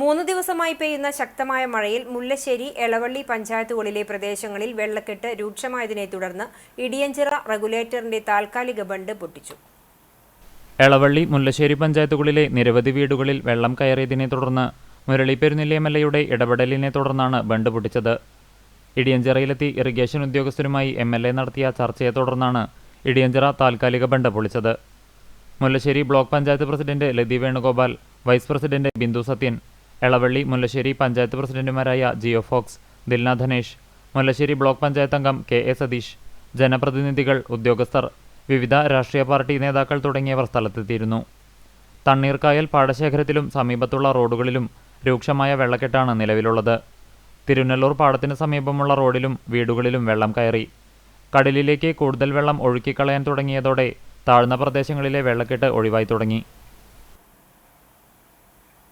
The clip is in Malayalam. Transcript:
മൂന്ന് ദിവസമായി പെയ്യുന്ന ശക്തമായ മഴയിൽ മുല്ലശ്ശേരി എളവള്ളി പഞ്ചായത്തുകളിലെ പ്രദേശങ്ങളിൽ വെള്ളക്കെട്ട് രൂക്ഷമായതിനെ തുടർന്ന് ഇടിയഞ്ചിറ റെഗുലേറ്ററിന്റെ താൽക്കാലിക ബണ്ട് പൊട്ടിച്ചു. എളവള്ളി മുല്ലശ്ശേരി പഞ്ചായത്തുകളിലെ നിരവധി വീടുകളിൽ വെള്ളം കയറിയതിനെ തുടർന്ന് മുരളി പെരുന്നില്ല എം എൽ എയുടെ ഇടപെടലിനെ തുടർന്നാണ് ബണ്ട് പൊട്ടിച്ചത്. ഇടിയഞ്ചിറയിലെത്തി ഇറിഗേഷൻ ഉദ്യോഗസ്ഥരുമായി എം എൽ എ നടത്തിയ ചർച്ചയെ തുടർന്നാണ് ഇടിയഞ്ചിറ താൽക്കാലിക bund പൊളിച്ചത്. Mullassery block panchayat president Lathi Venugopal vice president Bindu Sathyan Elavally Mullassery panchayat പ്രസിഡന്റുമാരായ ജിയോ ഫോക്സ് ദിൽന ധനേഷ് മുല്ലശ്ശേരി ബ്ലോക്ക് പഞ്ചായത്ത് അംഗം കെ എ സതീഷ് ജനപ്രതിനിധികൾ ഉദ്യോഗസ്ഥർ വിവിധ രാഷ്ട്രീയ പാർട്ടി നേതാക്കൾ തുടങ്ങിയവർ സ്ഥലത്തെത്തിയിരുന്നു. തണ്ണീർക്കായൽ പാടശേഖരത്തിലും സമീപത്തുള്ള റോഡുകളിലും രൂക്ഷമായ വെള്ളക്കെട്ടാണ് നിലവിലുള്ളത്. തിരുനെല്ലൂർ പാടത്തിന് സമീപമുള്ള റോഡിലും വീടുകളിലും വെള്ളം കയറി. കടലിലേക്ക് കൂടുതൽ വെള്ളം ഒഴുക്കിക്കളയാൻ തുടങ്ങിയതോടെ താഴ്ന്ന പ്രദേശങ്ങളിലെ വെള്ളക്കെട്ട് ഒഴിവായി തുടങ്ങി.